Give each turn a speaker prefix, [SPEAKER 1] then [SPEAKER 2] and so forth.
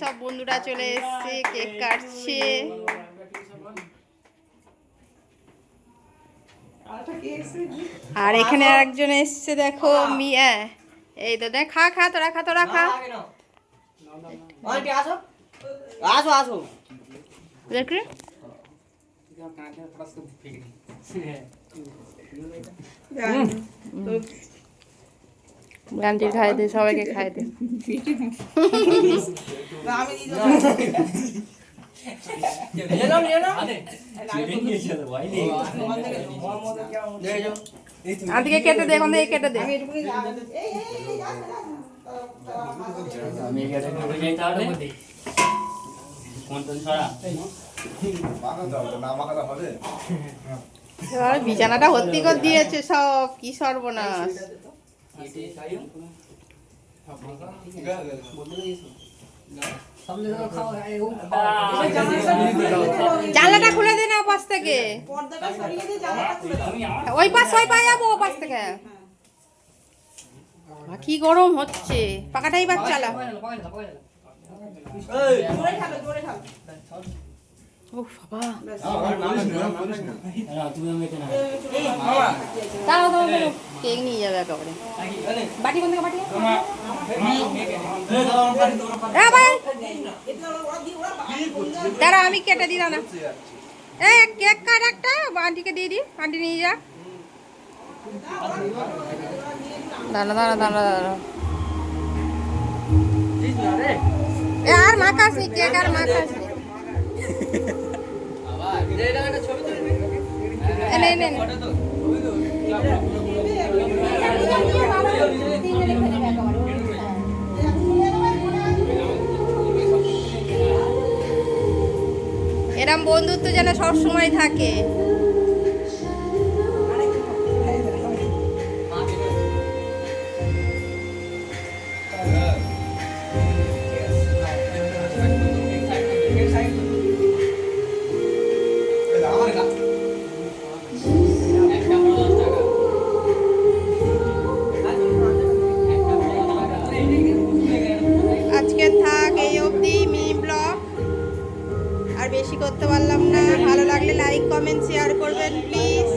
[SPEAKER 1] সব বন্ধুরা চলে এসছে কেক কাটছে। আর এখানে আরেকজন এসছে দেখো মিয়া এই তো দেখ খা খা তোরা খা তোরা খা।
[SPEAKER 2] আসো আসো আসো
[SPEAKER 1] দেখ রে। আন্টি খাই দে সবাইকে খাই দে। আন্টিকে কেটে দে এখন থেকে কেটে দে। বিছানাটা ভর্তি করে দিয়েছে সব কি সর্বনাশ। জানলাটা খুলে দে না পাশ থেকে ওই পাশ ওই পায়ে যাব ও পাশ থেকে কি গরম হচ্ছে পাখাটাই বাদ চালা কেক নিয়ে যাবে এ আমি কেটে দিলাম না এ কেক কাট একটা আন্টিকে দিয়ে দি আন্টি নিয়ে যা দাঁড়া দাঁড়া দাঁড়া দাঁড়া আর মাখাস নি কেক আর মাখাস নি এনে। এরম বন্ধুত্ব যেন সব সময় থাকে আজকে বেশি করতে পারলাম না। ভালো লাগলে লাইক কমেন্ট শেয়ার করবেন প্লিজ